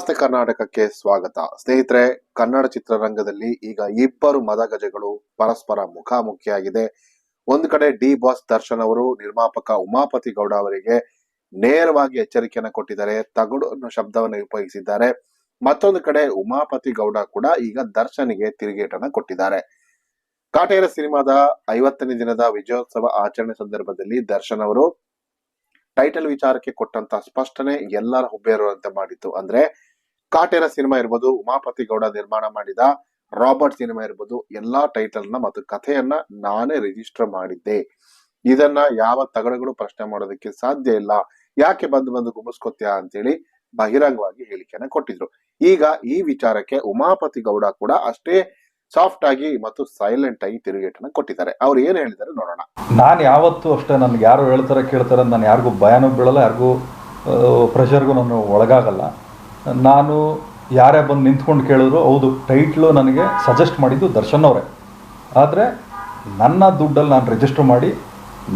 ನಮಸ್ತೆ ಕರ್ನಾಟಕಕ್ಕೆ ಸ್ವಾಗತ. ಸ್ನೇಹಿತರೆ, ಕನ್ನಡ ಚಿತ್ರರಂಗದಲ್ಲಿ ಈಗ ಇಬ್ಬರು ಮದಗಜಗಳು ಪರಸ್ಪರ ಮುಖಾಮುಖಿಯಾಗಿದೆ. ಒಂದು ಕಡೆ ಡಿ ಬಾಸ್ ದರ್ಶನ್ ಅವರು, ನಿರ್ಮಾಪಕ ಉಮಾಪತಿ ಗೌಡ ಅವರಿಗೆ ನೇರವಾಗಿ ಎಚ್ಚರಿಕೆಯನ್ನು ಕೊಟ್ಟಿದ್ದಾರೆ, ತಗಡು ಅನ್ನೋ ಶಬ್ದವನ್ನು ಉಪಯೋಗಿಸಿದ್ದಾರೆ. ಮತ್ತೊಂದು ಕಡೆ ಉಮಾಪತಿ ಗೌಡ ಕೂಡ ಈಗ ದರ್ಶನಿಗೆ ತಿರುಗೇಟನ್ನು ಕೊಟ್ಟಿದ್ದಾರೆ. ಕಾಟೇರ ಸಿನಿಮಾದ ಐವತ್ತನೇ ದಿನದ ವಿಜಯೋತ್ಸವ ಆಚರಣೆ ಸಂದರ್ಭದಲ್ಲಿ ದರ್ಶನ್ ಅವರು, ಟೈಟಲ್ ವಿಚಾರಕ್ಕೆ ಕೊಟ್ಟಂತ ಸ್ಪಷ್ಟನೆ ಎಲ್ಲರ ಹುಬ್ಬೇರುವಂತೆ ಮಾಡಿತ್ತು. ಅಂದ್ರೆ ಕಾಟೇರ ಸಿನಿಮಾ ಇರ್ಬೋದು ಉಮಾಪತಿ ಗೌಡ ನಿರ್ಮಾಣ ಮಾಡಿದ ರಾಬರ್ಟ್ ಸಿನಿಮಾ ಇರ್ಬೋದು, ಎಲ್ಲಾ ಟೈಟಲ್ನ ಮತ್ತು ಕಥೆಯನ್ನ ನಾನೇ ರಿಜಿಸ್ಟರ್ ಮಾಡಿದ್ದೆ. ಇದನ್ನ ಯಾವ ತಗಡುಗಳು ಪ್ರಶ್ನೆ ಮಾಡೋದಕ್ಕೆ ಸಾಧ್ಯ ಇಲ್ಲ. ಯಾಕೆ ಬಂದು ಬಂದು ಗುಮಿಸ್ಕೊತ್ಯಾ ಅಂತೇಳಿ ಬಹಿರಂಗವಾಗಿ ಹೇಳಿಕೆಯನ್ನ ಕೊಟ್ಟಿದ್ರು. ಈಗ ಈ ವಿಚಾರಕ್ಕೆ ಉಮಾಪತಿ ಗೌಡ ಕೂಡ ಅಷ್ಟೇ ಸಾಫ್ಟ್ ಆಗಿ ಮತ್ತು ಸೈಲೆಂಟ್ ಆಗಿ ತಿರುಗೇಟನ್ನ ಕೊಟ್ಟಿದ್ದಾರೆ. ಅವ್ರು ಏನ್ ಹೇಳಿದ್ದಾರೆ ನೋಡೋಣ. ನಾನು ಯಾವತ್ತೂ ಅಷ್ಟೇ ನನ್ಗೆ ಯಾರು ಹೇಳ್ತಾರೆ ಕೇಳ್ತಾರೆ ನಾನು ಯಾರಿಗೂ ಭಯನೂ ಬೀಳಲ್ಲ, ಯಾರಿಗೂ ಪ್ರೆಷರ್ಗೂ ನಾನು ಒಳಗಾಗಲ್ಲ. ನಾನು ಯಾರೇ ಬಂದು ನಿಂತ್ಕೊಂಡು ಕೇಳಿದ್ರು ಹೌದು ಟೈಟ್ಲು ನನಗೆ ಸಜೆಸ್ಟ್ ಮಾಡಿದ್ದು ದರ್ಶನ್ ಅವರೇ. ಆದರೆ ನನ್ನ ದುಡ್ಡಲ್ಲಿ ನಾನು ರಿಜಿಸ್ಟರ್ ಮಾಡಿ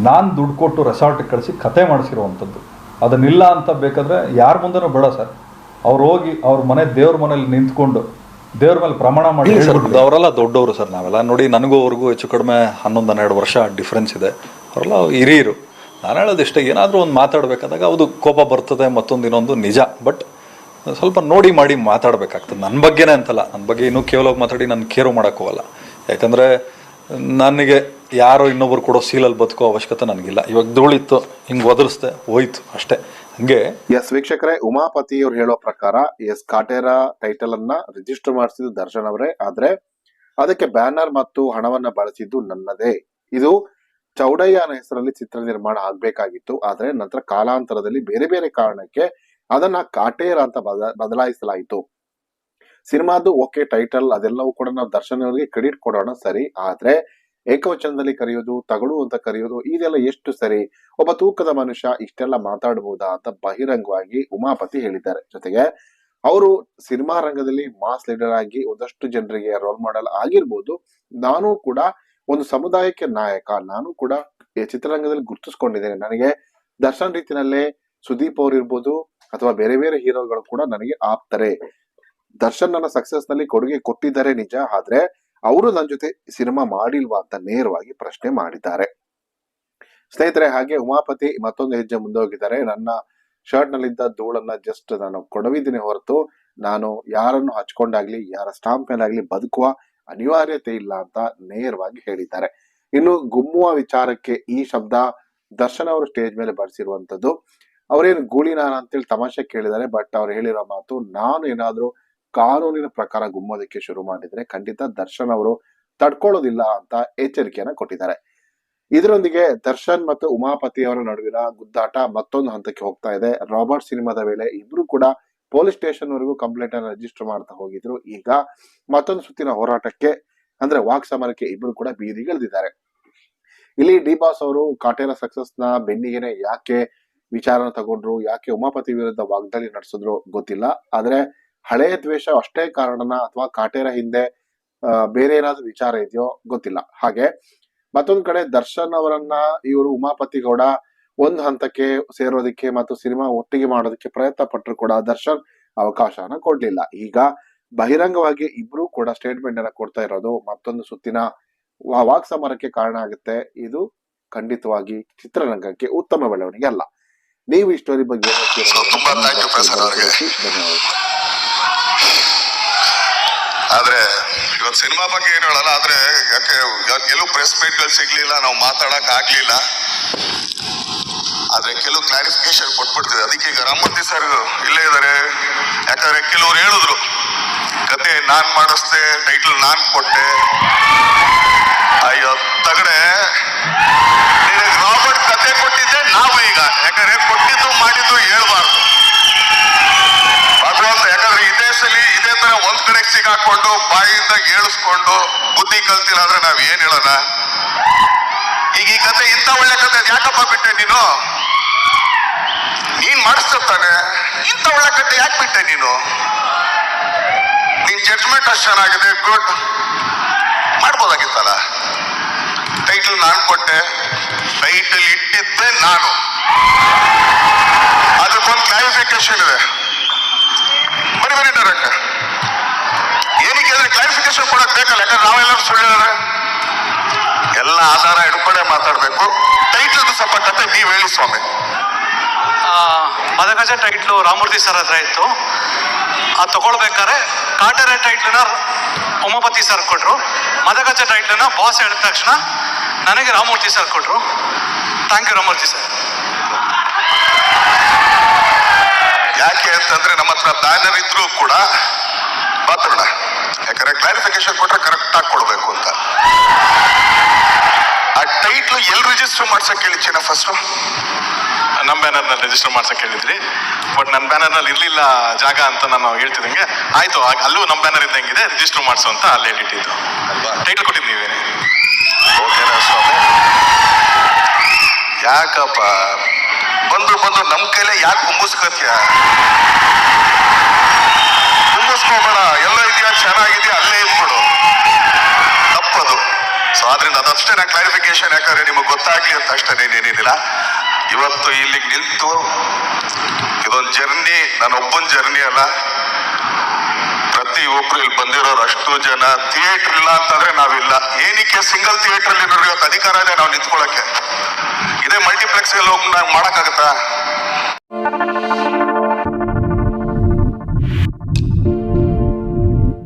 ನಾನು ದುಡ್ಡು ಕೊಟ್ಟು ರೆಸಾರ್ಟಿಗೆ ಕಳಿಸಿ ಕತೆ ಮಾಡಿಸಿರುವಂಥದ್ದು. ಅದನ್ನಿಲ್ಲ ಅಂತ ಬೇಕಾದರೆ ಯಾರ ಮುಂದೆನೂ ಬೇಡ ಸರ್. ಅವ್ರು ಹೋಗಿ ಅವ್ರ ಮನೆ ದೇವ್ರ ಮನೇಲಿ ನಿಂತ್ಕೊಂಡು ದೇವ್ರ ಮೇಲೆ ಪ್ರಮಾಣ ಮಾಡಿ. ಅವರೆಲ್ಲ ದೊಡ್ಡವರು ಸರ್ ನಾವೆಲ್ಲ. ನೋಡಿ ನನಗೂ ಅವ್ರಿಗೂ ಹೆಚ್ಚು ಕಡಿಮೆ ಹನ್ನೊಂದು ಹನ್ನೆರಡು ವರ್ಷ ಡಿಫ್ರೆನ್ಸ್ ಇದೆ. ಅವರೆಲ್ಲ ಹಿರಿಯರು. ನಾನು ಹೇಳೋದು ಇಷ್ಟೇ ಏನಾದರೂ ಒಂದು ಮಾತಾಡಬೇಕಾದಾಗ ಅದು ಕೋಪ ಬರ್ತದೆ ಮತ್ತೊಂದು ಇನ್ನೊಂದು ನಿಜ. ಬಟ್ ಸ್ವಲ್ಪ ನೋಡಿ ಮಾಡಿ ಮಾತಾಡಬೇಕಾಗ್ತದೆ. ನನ್ನ ಬಗ್ಗೆನೇ ಅಂತಲ್ಲ. ನನ್ನ ಬಗ್ಗೆ ಇನ್ನೂ ಕೇವಲ ಮಾತಾಡಿ ನಾನು ಕೇರು ಮಾಡೋಕ್ಕೋಗಲ್ಲ ಯಾಕಂದರೆ ನನಗೆ ಯಾರೋ ಇನ್ನೊಬ್ರು ಕೊಡೋ ಸೀಲಲ್ಲಿ ಬದುಕೋ ಅವಶ್ಯಕತೆ ನನಗಿಲ್ಲ. ಇವಾಗ ಧೂಳಿತ್ತು, ಹಿಂಗೆ ಒದರಿಸ್ದೆ, ಹೋಯ್ತು ಅಷ್ಟೇ. ಹಂಗೆ ಎಸ್ ವೀಕ್ಷಕರೇ, ಉಮಾಪತಿ ಅವ್ರು ಹೇಳೋ ಪ್ರಕಾರ ಎಸ್ ಕಾಟೇರ ಟೈಟಲ್ ಅನ್ನ ರಿಜಿಸ್ಟರ್ ಮಾಡಿಸಿದ್ದು ದರ್ಶನ್ ಅವರೇ. ಆದ್ರೆ ಅದಕ್ಕೆ ಬ್ಯಾನರ್ ಮತ್ತು ಹಣವನ್ನ ಬಳಸಿದ್ದು ನನ್ನದೇ. ಇದು ಚೌಡಯ್ಯನ ಹೆಸರಲ್ಲಿ ಚಿತ್ರ ನಿರ್ಮಾಣ ಆಗ್ಬೇಕಾಗಿತ್ತು. ಆದ್ರೆ ನಂತರ ಕಾಲಾಂತರದಲ್ಲಿ ಬೇರೆ ಬೇರೆ ಕಾರಣಕ್ಕೆ ಅದನ್ನ ಕಾಟೇರ್ ಅಂತ ಬದ, ಬದಲಾಯಿಸಲಾಯಿತು. ಸಿನಿಮಾದು ಓಕೆ ಟೈಟಲ್ ಅದೆಲ್ಲವೂ ಕೂಡ ನಾವು ದರ್ಶನ್ ಕ್ರೆಡಿಟ್ ಕೊಡೋಣ ಸರಿ, ಆದ್ರೆ ಏಕವಚನದಲ್ಲಿ ಕರೆಯೋದು ತಗಳು ಅಂತ ಕರೆಯೋದು, ಇದೆಲ್ಲ ಎಷ್ಟು ಸರಿ? ಒಬ್ಬ ತೂಕದ ಮನುಷ್ಯ ಇಷ್ಟೆಲ್ಲ ಮಾತಾಡಬಹುದಾ ಅಂತ ಬಹಿರಂಗವಾಗಿ ಉಮಾಪತಿ ಹೇಳಿದ್ದಾರೆ. ಜೊತೆಗೆ ಅವರು ಸಿನಿಮಾ ರಂಗದಲ್ಲಿ ಮಾಸ್ ಲೀಡರ್ ಆಗಿ ಒಂದಷ್ಟು ಜನರಿಗೆ ರೋಲ್ ಮಾಡೆಲ್ ಆಗಿರ್ಬೋದು. ನಾನು ಕೂಡ ಒಂದು ಸಮುದಾಯಕ್ಕೆ ನಾಯಕ, ನಾನು ಕೂಡ ಚಿತ್ರರಂಗದಲ್ಲಿ ಗುರುತಿಸ್ಕೊಂಡಿದ್ದೇನೆ. ನನಗೆ ದರ್ಶನ್ ರೀತಿನಲ್ಲೇ ಸುದೀಪ್ ಅವ್ರು ಇರ್ಬೋದು ಅಥವಾ ಬೇರೆ ಬೇರೆ ಹೀರೋಗಳು ಕೂಡ ನನಗೆ ಆಪ್ತಾರೆ. ದರ್ಶನ್ ನನ್ನ ಸಕ್ಸಸ್ನಲ್ಲಿ ಕೊಡುಗೆ ಕೊಟ್ಟಿದ್ದಾರೆ ನಿಜ, ಆದ್ರೆ ಅವರು ನನ್ನ ಜೊತೆ ಸಿನಿಮಾ ಮಾಡಿಲ್ವಾ ಅಂತ ನೇರವಾಗಿ ಪ್ರಶ್ನೆ ಮಾಡಿದ್ದಾರೆ. ಸ್ನೇಹಿತರೆ, ಹಾಗೆ ಉಮಾಪತಿ ಮತ್ತೊಂದು ಹೆಜ್ಜೆ ಮುಂದೆ ಹೋಗಿದ್ದಾರೆ ನನ್ನ ಶರ್ಟ್ ನಲ್ಲಿದ್ದ ಧೂಳನ್ನ ಜಸ್ಟ್ ನಾನು ಕೊಡವಿದ್ದೀನಿ ಹೊರತು ನಾನು ಯಾರನ್ನು ಹಚ್ಕೊಂಡಾಗ್ಲಿ, ಯಾರ ಸ್ಟಾಂಪ್ ಮೇಲಾಗ್ಲಿ ಬದುಕುವ ಅನಿವಾರ್ಯತೆ ಇಲ್ಲ ಅಂತ ನೇರವಾಗಿ ಹೇಳಿದ್ದಾರೆ. ಇನ್ನು ಗುಮ್ಮುವ ವಿಚಾರಕ್ಕೆ ಈ ಶಬ್ದ ದರ್ಶನ್ ಅವರು ಸ್ಟೇಜ್ ಮೇಲೆ ಬಳಸಿರುವಂತದ್ದು ಅವರೇನು ಗೂಳಿನಾನ ಅಂತೇಳಿ ತಮಾಷೆ ಕೇಳಿದ್ದಾರೆ ಬಟ್ ಅವ್ರು ಹೇಳಿರೋ ಮಾತು ನಾನು ಏನಾದ್ರೂ ಕಾನೂನಿನ ಪ್ರಕಾರ ಗುಮ್ಮೋದಕ್ಕೆ ಶುರು ಮಾಡಿದ್ರೆ ಖಂಡಿತ ದರ್ಶನ್ ಅವರು ತಡ್ಕೊಳ್ಳೋದಿಲ್ಲ ಅಂತ ಎಚ್ಚರಿಕೆಯನ್ನ ಕೊಟ್ಟಿದ್ದಾರೆ. ಇದರೊಂದಿಗೆ ದರ್ಶನ್ ಮತ್ತು ಉಮಾಪತಿ ಅವರ ನಡುವಿನ ಗುದ್ದಾಟ ಮತ್ತೊಂದು ಹಂತಕ್ಕೆ ಹೋಗ್ತಾ ಇದೆ. ರಾಬರ್ಟ್ ಸಿನಿಮಾದ ವೇಳೆ ಇಬ್ರು ಕೂಡ ಪೊಲೀಸ್ ಸ್ಟೇಷನ್ ವರೆಗೂ ಕಂಪ್ಲೇಂಟ್ ಅನ್ನು ರಿಜಿಸ್ಟರ್ ಮಾಡ್ತಾ ಹೋಗಿದ್ರು. ಈಗ ಮತ್ತೊಂದು ಸುತ್ತಿನ ಹೋರಾಟಕ್ಕೆ, ಅಂದ್ರೆ ವಾಕ್ ಸಮರಕ್ಕೆ ಇಬ್ರು ಕೂಡ ಬೀದಿಗಿಳಿದಿದ್ದಾರೆ. ಇಲ್ಲಿ ಡಿ ಬಾಸ್ ಅವರು, ಕಾಟೇರ ಸಕ್ಸಸ್ನ ಬೆನ್ನಿಗೆನೆ ಯಾಕೆ ವಿಚಾರನ ತಗೊಂಡ್ರು, ಯಾಕೆ ಉಮಾಪತಿ ವಿರುದ್ಧ ವಾಗ್ದಾಳಿ ನಡೆಸಿದ್ರು ಗೊತ್ತಿಲ್ಲ. ಆದ್ರೆ ಹಳೆಯ ದ್ವೇಷ ಅಷ್ಟೇ ಕಾರಣನ ಅಥವಾ ಕಾಟೇರ ಹಿಂದೆ ಬೇರೆ ಏನಾದ್ರೂ ವಿಚಾರ ಇದೆಯೋ ಗೊತ್ತಿಲ್ಲ. ಹಾಗೆ ಮತ್ತೊಂದ್ ಕಡೆ ದರ್ಶನ್ ಅವರನ್ನ ಇವರು ಉಮಾಪತಿ ಗೌಡ ಒಂದು ಹಂತಕ್ಕೆ ಸೇರೋದಕ್ಕೆ ಮತ್ತು ಸಿನಿಮಾ ಒಟ್ಟಿಗೆ ಮಾಡೋದಕ್ಕೆ ಪ್ರಯತ್ನ ಪಟ್ಟರು ಕೂಡ ದರ್ಶನ್ ಅವಕಾಶನ ಕೊಡ್ಲಿಲ್ಲ. ಈಗ ಬಹಿರಂಗವಾಗಿ ಇಬ್ರು ಕೂಡ ಸ್ಟೇಟ್ಮೆಂಟ್ ಅನ್ನ ಕೊಡ್ತಾ ಇರೋದು ಮತ್ತೊಂದು ಸುತ್ತಿನ ವಾಕ್ ಸಮರಕ್ಕೆ ಕಾರಣ ಆಗುತ್ತೆ. ಇದು ಖಂಡಿತವಾಗಿ ಚಿತ್ರರಂಗಕ್ಕೆ ಉತ್ತಮ ಬೆಳವಣಿಗೆ ಅಲ್ಲ. ನೀವು ಈ ಸ್ಟೋರಿ ಬಗ್ಗೆ ತುಂಬಾ ಥ್ಯಾಂಕ್ ಯು ಅವ್ರಿಗೆ. ಆದ್ರೆ ಇವತ್ತು ಸಿನಿಮಾ ಬಗ್ಗೆ ಏನು ಹೇಳಲ್ಲ ಆದ್ರೆ ಯಾಕೆ ಕೆಲವು ಪ್ರೆಸ್ ಮೀಟ್ಗಳು ಸಿಗ್ಲಿಲ್ಲ ನಾವು ಮಾತಾಡಕ್ ಆಗ್ಲಿಲ್ಲ. ಆದ್ರೆ ಕೆಲವು ಕ್ಲಾರಿಫಿಕೇಶನ್ ಕೊಟ್ಬಿಡ್ತೀವಿ. ಅದಕ್ಕೆ ಈಗ ರಾಮಮೂರ್ತಿ ಸರ್ ಇಲ್ಲೇ ಇದಾರೆ. ಯಾಕಂದ್ರೆ ಕೆಲವ್ರು ಹೇಳಿದ್ರು ಕತೆ ನಾನ್ ಮಾಡಿಸ್ದೆ ಟೈಟಲ್ ನಾನ್ ಕೊಟ್ಟೆ. ಅಯ್ಯೋ ತಗಡೆ. ಕತೆ ಕೊಟ್ಟಿದ್ದೆ, ನಾವು ಈಗ ಯಾಕಂದ್ರೆ ಕೊಟ್ಟಿದ್ದು ಮಾಡಿದ್ದು ಹೇಳ್ಬಾರ್ದು. ಭಗವಂತ ಯಾಕಂದ್ರೆ ಇದೇ ಸಲಿ ಇದೇ ತರ ಒಂದ್ ಕಡೆ ಸಿಗಾಕೊಂಡು, ಬಾಯಿಂದ ಏಳಿಸ್ಕೊಂಡು ಬುದ್ಧಿ ಕಲ್ತಿಲ್ಲ ಅಂದ್ರೆ ನಾವ್ ಏನ್ ಹೇಳೋಣ? ಈಗ ಈ ಕತೆ ಇಂಥ ಒಳ್ಳೆ ಕತೆ ಯಾಕಪ್ಪ ಬಿಟ್ಟೆ ನೀನು? ನೀನ್ ಮಾಡಿಸ್ತಾನೆ ಇಂಥ ಒಳ್ಳೆ ಕತೆ ಯಾಕೆ ಬಿಟ್ಟೆ ನೀನು? ನಿನ್ ಜಡ್ಜ್ಮೆಂಟ್ ಅಷ್ಟು ಚೆನ್ನಾಗಿದೆ ಗುಡ್ ಮಾಡ್ಬೋದಾಗಿತ್ತಲ್ಲ? ಟೈಟಲ್ ನಾನು ಕೊಟ್ಟೆ. ಟೈಟಲ್ ಇಟ್ಟಿದ್ದೆ ನಾನು. ಅದಕ್ಕೊಂದು ಕ್ಲಾರಿಫಿಕೇಶನ್ ಇದೆ. ಬರಿ ಬರಿ ಡೈರೆಕ್ಟ್ ಏನಕ್ಕೆ ಅಂದ್ರೆ ಕ್ಲಾರಿಫಿಕೇಶನ್ ಕೊಡಕ್ ಬೇಕಲ್ಲ, ಯಾಕಂದ್ರೆ ನಾವೆಲ್ಲರೂ ಸುಳ್ಳು ಎಲ್ಲ ಆಧಾರ ಇಟ್ಕೊಂಡೆ ಮಾತಾಡ್ಬೇಕು. ಟೈಟಲ್ ಸ್ವಲ್ಪ ಕತೆ ನೀವು ಹೇಳಿ ಸ್ವಾಮಿ. ಮದಗಜ ಟೈಟ್ಲು ರಾಮೂರ್ತಿ ಸರ್ ಹತ್ರ ಇತ್ತು. ಅದು ತಗೊಳ್ಬೇಕಾದ್ರೆ ಕಾಟರ ಟೈಟ್ಲನ್ನ ಉಮಾಪತಿ ಸರ್ ಕೊಟ್ಟರು ಮದಗಜ ಟೈಟ್ಲನ್ನ ಬಾಸ್ ಹೇಳಿದ ತಕ್ಷಣ ನನಗೆ ರಾಮಮೂರ್ತಿ ಸರ್ ಕೊಟ್ಟರು ಥ್ಯಾಂಕ್ ಯು ರಾಮಮೂರ್ತಿ ಸರ್. ಯಾಕೆ ಅಂತಂದ್ರೆ ನಮ್ಮ ಹತ್ರ ಬ್ಯಾನರ್ ಇದ್ರೂ ಕೂಡ ಮಾತಾಡೋಣ ಯಾಕಂದ್ರೆ ಕ್ಲಾರಿಫಿಕೇಶನ್ ಕೊಟ್ರೆ ಕರೆಕ್ಟ್ ಆಗಿ ಕೊಡ್ಬೇಕು ಅಂತ. ಆ ಟೈಟ್ಲು ಎಲ್ಲಿ ರಿಜಿಸ್ಟರ್ ಮಾಡ್ಸಕ್ ಹೇಳಿ ಚಿನ್ನ ಫಸ್ಟ್ ನಮ್ಮ ಬ್ಯಾನರ್ನಲ್ಲಿ ರಿಜಿಸ್ಟರ್ ಮಾಡ್ಸಕ್ಕೆ ಹೇಳಿದ್ರಿ. ಬಟ್ ನನ್ನ ಬ್ಯಾನರ್ನಲ್ಲಿ ಇರಲಿಲ್ಲ ಜಾಗ ಅಂತ ನಾನು ಹೇಳ್ತಿದ್ದಂಗೆ ಆಯ್ತು ಅಲ್ಲೂ ನಮ್ಮ ಬ್ಯಾನರ್ ಇದ್ದಂಗಿದೆ ರಿಜಿಸ್ಟರ್ ಮಾಡಿಸು ಅಂತ ಅಲ್ಲಿ ಹೇಳಿಟ್ಟಿದ್ದು ಟೈಟ್ಲ್ ಕೊಟ್ಟಿದ್ದು ನೀವೇನೆ? ಓಕೆನಾ ಸ್ವಾಮಿ ಯಾಕಪ್ಪ? ಬಂದು ಬಂದು ನಮ್ ಕೈಲೇ ಯಾಕೆ ಕುಂಬಿಸ್ಕತ್ಯ ಕುಂಬಿಸ್ಕೋಬೇಡ ಎಲ್ಲ ಇದೆಯಾ, ಚೆನ್ನಾಗಿದೆಯಾ, ಅಲ್ಲೇ ಇದ್ಬಿಡು. ತಪ್ಪದು. ಸೊ ಆದ್ರಿಂದ ಅದಷ್ಟೇ ನಾ ಕ್ಲಾರಿಫಿಕೇಶನ್ ಯಾಕಂದ್ರೆ ನಿಮಗೆ ಗೊತ್ತಾಗ್ಲಿ ಅಂತ ಅಷ್ಟೇ ಏನೇನಿಲ್ಲ ಇವತ್ತು ಇಲ್ಲಿಗೆ ನಿಂತು, ಇದೊಂದು ಜರ್ನಿ ನನ್ನ ಒಬ್ಬನ ಜರ್ನಿ ಅಲ್ಲ. ಒಬ್ರು ಇಲ್ಲಿ ಬಂದಿರೋರು ಅಷ್ಟು ಜನ ಥಿಯೇಟರ್ ಇಲ್ಲ ಅಂತಂದ್ರೆ ನಾವಿಲ್ಲ. ಏನಕ್ಕೆ ಸಿಂಗಲ್ ಥಿಯೇಟರ್ ಇರೋರು ಇವತ್ತು ಅಧಿಕಾರ ಇದೆ ನಾವು ನಿಂತ್ಕೊಳ್ಳಕ್ಕೆ ಇದೇ ಮಲ್ಟಿಪ್ಲೆಕ್ಸ್ ಹೋಗಿ ನಾವು ಮಾಡಕ್ಕಾಗತ್ತಾ?